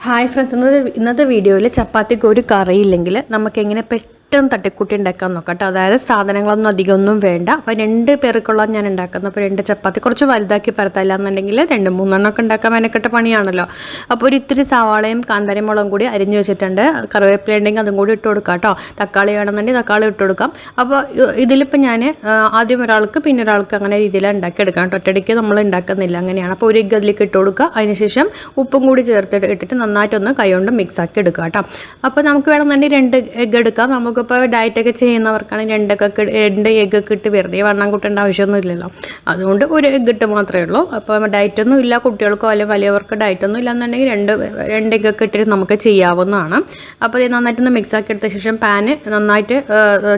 Hi friends ഇന്നത്തെ ഇന്നത്തെ വീഡിയോയിൽ ചപ്പാത്തിക്ക് ഒരു കറിയില്ലെങ്കിൽ നമുക്ക് എങ്ങനെ പെട്ടെന്ന് തട്ടിക്കൂട്ടി ഉണ്ടാക്കാൻ നോക്കാം കേട്ടോ അതായത് സാധനങ്ങളൊന്നും അധികമൊന്നും വേണ്ട. അപ്പോൾ രണ്ട് പേർക്കുള്ള ഞാൻ ഉണ്ടാക്കുന്നത്. അപ്പോൾ രണ്ട് ചപ്പാത്തി കുറച്ച് വലുതാക്കി പരത്തില്ല എന്നുണ്ടെങ്കിൽ രണ്ട് മൂന്നെണ്ണം ഒക്കെ ഉണ്ടാക്കാൻ മെനക്കെട്ട പണിയാണല്ലോ. അപ്പോൾ ഒരു ഇത്തിരി സവാളയും കാന്താരി മുളകും കൂടി അരിഞ്ഞു വെച്ചിട്ടുണ്ട്. കറിവേപ്പില ഉണ്ടെങ്കിൽ അതും കൂടി ഇട്ട് കൊടുക്കാം കേട്ടോ. തക്കാളി വേണമെന്നുണ്ടെങ്കിൽ തക്കാളി ഇട്ട് കൊടുക്കാം. അപ്പോൾ ഇതിലിപ്പോൾ ഞാൻ ആദ്യം ഒരാൾക്ക് പിന്നെ ഒരാൾക്ക് അങ്ങനെ രീതിയിൽ ഉണ്ടാക്കിയെടുക്കാം കേട്ടോ. ഒറ്റയടിക്ക് നമ്മൾ ഉണ്ടാക്കുന്നില്ല അങ്ങനെയാണ്. അപ്പോൾ ഒരു ഗതിലേക്ക് ഇട്ട് കൊടുക്കുക. അതിനുശേഷം ഉപ്പും കൂടി ചേർത്തിട്ട് ഇട്ടിട്ട് നന്നായിട്ടൊന്ന് കൈകൊണ്ട് മിക്സ് ആക്കി എടുക്കുക കേട്ടോ. അപ്പോൾ നമുക്ക് വേണമെന്നുണ്ടെങ്കിൽ രണ്ട് എഗ്ഗ് എടുക്കാം. നമുക്കിപ്പോൾ ഡയറ്റൊക്കെ ചെയ്യുന്നവർക്കാണെങ്കിൽ രണ്ടൊക്കെ രണ്ട് എഗ് ഒക്കെ ഇട്ട് വെറുതെ വണ്ണം കൂട്ടേണ്ട ആവശ്യമൊന്നും ഇല്ലല്ലോ. അതുകൊണ്ട് ഒരു എഗ് ഇട്ട് മാത്രമേ ഉള്ളൂ. അപ്പോൾ ഡയറ്റൊന്നും ഇല്ല. കുട്ടികൾക്കോ അല്ലെങ്കിൽ വലിയവർക്ക് ഡയറ്റൊന്നും ഇല്ലെന്നുണ്ടെങ്കിൽ രണ്ട് രണ്ട് എഗ് ഒക്കെ ഇട്ടിട്ട് നമുക്ക് ചെയ്യാവുന്നതാണ്. അപ്പോൾ ഇത് നന്നായിട്ടൊന്ന് മിക്സ് ആക്കി എടുത്ത ശേഷം പാന് നന്നായിട്ട്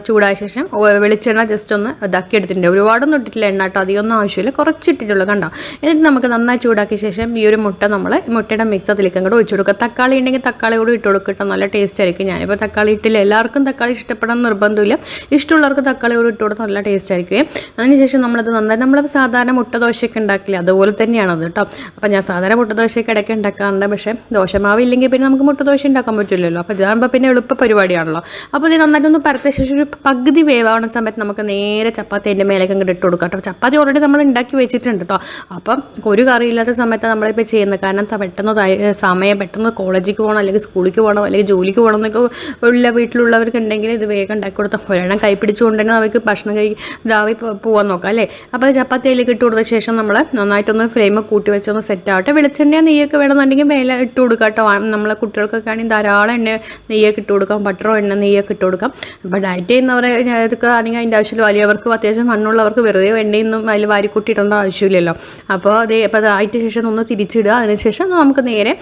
ചൂടായ ശേഷം വെളിച്ചെണ്ണ ജസ്റ്റ് ഒന്ന് ഇതാക്കി എടുത്തിട്ടുണ്ട്. ഒരുപാടൊന്നും ഇട്ടിട്ടില്ല എണ്ണ കേട്ടോ. അധികമൊന്നും ആവശ്യമില്ല. കുറച്ച് ഇട്ടിട്ടുള്ളൂ കണ്ടോ? എന്നിട്ട് നമുക്ക് നന്നായി ചൂടാക്കിയ ശേഷം ഈ ഒരു മുട്ട നമ്മൾ മുട്ടയുടെ മിക്സ് അതിലേക്കും കൂടെ ഒഴിച്ചു കൊടുക്കുക. തക്കാളി ഉണ്ടെങ്കിൽ തക്കാളി കൂടി ഇട്ട് കൊടുക്കട്ടോ നല്ല ടേസ്റ്റ് ആയിരിക്കും. ഞാനിപ്പോൾ തക്കാളി ഇട്ടില്ല. എല്ലാവർക്കും തക്കാളി ഇഷ്ടപ്പെടാൻ നിർബന്ധമില്ല. ഇഷ്ടമുള്ളവർക്ക് തക്കാളി കൂടി ഇട്ട് നല്ല ടേസ്റ്റ് ആയിരിക്കും. അതിനുശേഷം നമ്മളത് നന്നായി നമ്മൾ സാധാരണ മുട്ട ദോശയൊക്കെ ഉണ്ടാക്കില്ല അതുപോലെ അത് കേട്ടോ അപ്പോൾ ഞാൻ സാധാരണ മുട്ട ദോശയൊക്കെ ഇടയ്ക്ക് ഉണ്ടാക്കാറുണ്ട്. പക്ഷേ ദോശമാവ് ഇല്ലെങ്കിൽ പിന്നെ നമുക്ക് മുട്ട ദോശ ഉണ്ടാക്കാൻ പറ്റില്ലല്ലോ. അപ്പോൾ ഇതാകുമ്പോൾ പിന്നെ എളുപ്പ പരിപാടിയാണല്ലോ. അപ്പോൾ ഇത് നന്നായിട്ടൊന്ന് പരത്തിയ ശേഷം ഒരു പകുതി വേവാവുന്ന സമയത്ത് നമുക്ക് നേരെ ചപ്പാത്തി അതിന്റെ മേലേക്ക് അങ്ങോട്ട് ഇട്ട് കൊടുക്കാം കേട്ടോ ചപ്പാത്തി ഓൾറെഡി നമ്മൾ ഉണ്ടാക്കി വെച്ചിട്ടുണ്ട് കേട്ടോ അപ്പം ഒരു കറി ഇല്ലാത്ത സമയത്ത് നമ്മളിപ്പോൾ ചെയ്യുന്നത് കാരണം പെട്ടെന്ന് സമയം പെട്ടെന്ന് കോളേജിലേക്ക് പോകണം അല്ലെങ്കിൽ സ്കൂളിലേക്ക് പോകണം അല്ലെങ്കിൽ ജോലിക്ക് പോകണം എന്നൊക്കെ ഉള്ള വീട്ടിലുള്ളവർക്ക് ഉണ്ടെങ്കിൽ ഇത് വേഗം ഉണ്ടാക്കി കൊടുത്താൽ ഒരെണ്ണം കൈ പിടിച്ചുകൊണ്ട് തന്നെ അവർക്ക് ഭക്ഷണം കഴി ഇതാവി പോകാൻ നോക്കാം അല്ലേ? അപ്പോൾ അത് ചപ്പാത്തി അതിലേക്ക് ഇട്ട് കൊടുത്ത ശേഷം നമ്മൾ നന്നായിട്ടൊന്ന് ഫ്ലെയിം കൂട്ടി വെച്ചൊന്ന് സെറ്റ് ആവട്ടെ. വെളിച്ചെണ്ണ നെയ്യൊക്കെ വേണമെന്നുണ്ടെങ്കിൽ മേലെ ഇട്ട് കൊടുക്കാം കേട്ടോ. നമ്മളെ കുട്ടികൾക്കൊക്കെ ആണെങ്കിൽ ധാരാളം എണ്ണ നെയ്യൊക്കെ ഇട്ട് കൊടുക്കാം. ബട്ടറോ എണ്ണ നെയ്യൊക്കെ ഇട്ട് കൊടുക്കാം. അപ്പോൾ ഡയറ്റ് ചെയ്യുന്നവരെ ഇതൊക്കെ ആണെങ്കിൽ അതിന്റെ ആവശ്യമില്ല. വലിയവർക്ക് അത്യാവശ്യം മണ്ണുള്ളവർക്ക് വെറുതെ എണ്ണയൊന്നും അതിൽ വാരിക്കൂട്ടി ഇടേണ്ട ആവശ്യമില്ലല്ലോ. അപ്പോൾ അത് അപ്പോൾ അതായിട്ട് ശേഷം ഒന്ന് തിരിച്ചിടുക. അതിനുശേഷം നമുക്ക് നേരെ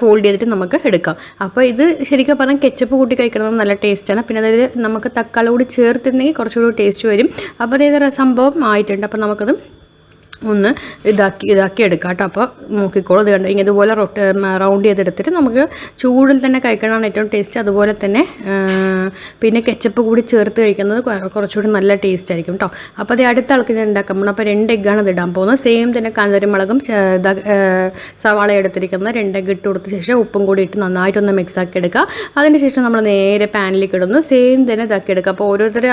ഫോൾഡ് ചെയ്തിട്ട് നമുക്ക് എടുക്കാം. അപ്പോൾ ഇത് ശരിക്കും പറഞ്ഞാൽ കെച്ചപ്പ് കൂട്ടി കഴിക്കുന്നത് നല്ല ടേസ്റ്റാണ് പിന്നെ അതായത് നമുക്ക് തക്കാളി കൂടി ചേർത്തിട്ടുണ്ടെങ്കിൽ കുറച്ചുകൂടി ടേസ്റ്റ് വരും. അപ്പോൾ അതേതൊരു സംഭവം ആയിട്ടുണ്ട്. അപ്പോൾ നമുക്കത് ഒന്ന് ഇതാക്കി ഇതാക്കി എടുക്കാം കേട്ടോ. അപ്പോൾ നോക്കിക്കോളൂ. ഇത് കണ്ട് ഇങ്ങനെ ഇതുപോലെ റൊട്ട് റൗണ്ട് ചെയ്തെടുത്തിട്ട് നമുക്ക് ചൂടിൽ തന്നെ കഴിക്കണതാണ് ഏറ്റവും ടേസ്റ്റ്. അതുപോലെ തന്നെ പിന്നെ കെച്ചപ്പ് കൂടി ചേർത്ത് കഴിക്കുന്നത് കുറ- കുറച്ചുകൂടി നല്ല ടേസ്റ്റ് ആയിരിക്കും കേട്ടോ. അപ്പോൾ അത് അടുത്ത ആൾക്ക് ഞാൻ ഉണ്ടാക്കാൻ പോകണം അപ്പോൾ രണ്ട് എഗ്ഗാണ് ഇത് ഇടാൻ പോകുന്നത്. സെയിം തന്നെ ആ, സവാള എടുത്തിരിക്കുന്നത്. രണ്ട് എഗ്ഗ് ഇട്ട് കൊടുത്ത ശേഷം ഉപ്പും കൂടി ഇട്ട് നന്നായിട്ടൊന്ന് മിക്സ് ആക്കി എടുക്കുക അതിന് ശേഷം നമ്മൾ നേരെ പാനിലേക്ക് ഇടുന്നു. സെയിം തന്നെ ഇതാക്കി എടുക്കുക അപ്പോൾ ഓരോരുത്തരെ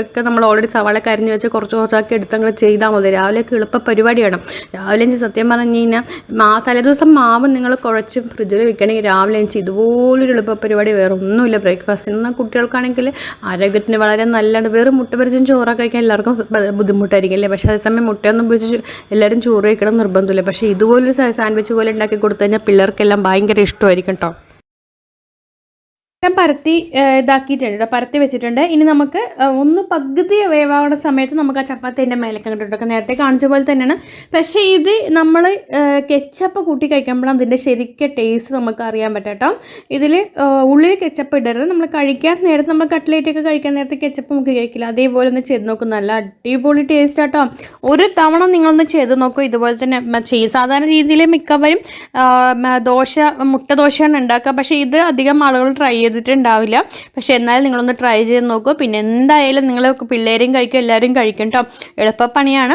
ഒക്കെ നമ്മൾ ഓൾറെഡി സവാള കരിഞ്ഞ് വെച്ച് കുറച്ച് കുറച്ചാക്കി എടുത്ത് അങ്ങോട്ട് ചെയ്താൽ മതി. രാവിലെയൊക്കെ എളുപ്പ പരിപാടിയാണ്. രാവിലെ എഞ്ചി സത്യം പറഞ്ഞു കഴിഞ്ഞാൽ മാ തലേദിവസം മാവ് നിങ്ങൾ കുഴച്ച് ഫ്രിഡ്ജിൽ വെക്കണമെങ്കിൽ രാവിലെ എഞ്ചി ഇതുപോലൊരു എളുപ്പ പരിപാടി വേറെ ഒന്നുമില്ല ബ്രേക്ക്ഫാസ്റ്റിന് കുട്ടികൾക്കാണെങ്കിൽ ആരോഗ്യത്തിന് വളരെ നല്ലതാണ്. വേറെ മുട്ട പൊരിച്ചും ചോറൊക്കെ കഴിക്കാൻ എല്ലാവർക്കും ബുദ്ധിമുട്ടായിരിക്കും അല്ലേ പക്ഷേ അതേസമയം മുട്ടയൊന്നും പൊരിച്ച് എല്ലാവരും ചോറ് കഴിക്കണം നിർബന്ധമില്ല. പക്ഷേ ഇതുപോലൊരു സാൻഡ്വിച്ച് പോലെ ഉണ്ടാക്കി കൊടുത്തു കഴിഞ്ഞാൽ പിള്ളേർക്കെല്ലാം ഭയങ്കര ഇഷ്ടമായിരിക്കും കേട്ടോ. ഞാൻ പരത്തി ഇതാക്കിയിട്ടുണ്ട് കേട്ടോ പരത്തി വെച്ചിട്ടുണ്ട്. ഇനി നമുക്ക് ഒന്ന് പകുതി വേവാവുന്ന സമയത്ത് നമുക്ക് ആ ചപ്പാത്തിന്റെ മേലേക്ക് അങ്ങോട്ട് വെക്കാം നേരത്തെ കാണിച്ച പോലെ തന്നെയാണ്. പക്ഷേ ഇത് നമ്മൾ കെച്ചപ്പ് കൂട്ടി കഴിക്കുമ്പോഴാണ് അതിന്റെ ശരിക്കും ടേസ്റ്റ് നമുക്ക് അറിയാൻ പറ്റും കേട്ടോ ഇതിൽ ഉള്ളിൽ കെച്ചപ്പ് ഇടരുത്. നമ്മൾ കഴിക്കാൻ നേരത്തെ നമ്മൾ കട്ട്ലേറ്റൊക്കെ കഴിക്കാൻ നേരത്തെ കെച്ചപ്പ് നമുക്ക് കഴിക്കില്ല. അതേപോലെ ഒന്ന് ചെയ്ത് നോക്കും. നല്ല അടിപൊളി ടേസ്റ്റ് ആട്ടോ ഒരു തവണ നിങ്ങളൊന്ന് ചെയ്ത് നോക്കൂ. ഇതുപോലെ തന്നെ ചെയ്യും. സാധാരണ രീതിയിൽ മിക്കവരും ദോശ മുട്ട ദോശയാണ് ഉണ്ടാക്കുക. പക്ഷേ ഇത് അധികം ആളുകൾ ട്രൈ ചെയ്തിട്ടുണ്ടാവില്ല. പക്ഷേ എന്നാലും നിങ്ങളൊന്ന് ട്രൈ ചെയ്ത് നോക്കൂ. പിന്നെ എന്തായാലും നിങ്ങൾ പിള്ളേരെയും കഴിക്കും എല്ലാവരും കഴിക്കും കേട്ടോ എളുപ്പപ്പണിയാണ്.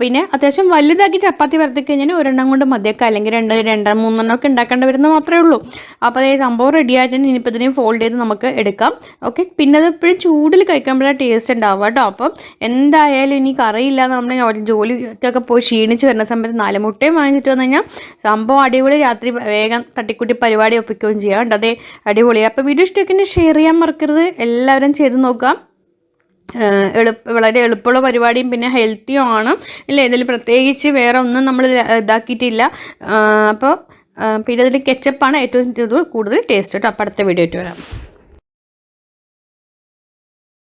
പിന്നെ അത്യാവശ്യം വലുതാക്കി ചപ്പാത്തി പരത്തി കഴിഞ്ഞാൽ ഒരെണ്ണം കൊണ്ട് മതിയൊക്കെ. അല്ലെങ്കിൽ രണ്ട് രണ്ട് മൂന്നെണ്ണം ഒക്കെ ഉണ്ടാക്കേണ്ടി വരുന്നത് മാത്രമേ ഉള്ളൂ. അപ്പോൾ അതേ സംഭവം റെഡി ആയിട്ട് ഇനിയിപ്പോൾ ഇതിനെ ഫോൾഡ് ചെയ്ത് നമുക്ക് എടുക്കാം. ഓക്കെ പിന്നെ അത് എപ്പോഴും ചൂടിൽ കഴിക്കുമ്പോഴാണ് ടേസ്റ്റ് ഉണ്ടാവുക കേട്ടോ അപ്പം എന്തായാലും ഇനി കറിയില്ല നമ്മൾ ജോലിക്കൊക്കെ പോയി ക്ഷീണിച്ച് വരുന്ന സമയത്ത് നാല് മുട്ടയും വാങ്ങിച്ചിട്ട് വന്നു കഴിഞ്ഞാൽ സംഭവം അടിപൊളി രാത്രി വേഗം തട്ടിക്കുട്ടി പരിപാടി ഒപ്പിക്കുകയും ചെയ്യാം കേട്ടോ അതെ അടിപൊളി. അപ്പോൾ ഇഷ്ടമൊക്കെ ഷെയർ ചെയ്യാൻ മറക്കരുത്. എല്ലാവരും ചെയ്ത് നോക്കാം. എളുപ്പ വളരെ എളുപ്പമുള്ള പരിപാടിയും പിന്നെ ഹെൽത്തിയും ആണ്. ഇല്ല? ഇതിൽ പ്രത്യേകിച്ച് വേറെ ഒന്നും നമ്മൾ ഇതാക്കിയിട്ടില്ല. അപ്പോൾ പിന്നെ ഇതിൽ കെച്ചപ്പാണ് ഏറ്റവും കൂടുതൽ ടേസ്റ്റ് കേട്ടോ. അപ്പോൾ അടുത്ത വീഡിയോ ആയിട്ട് വരാം.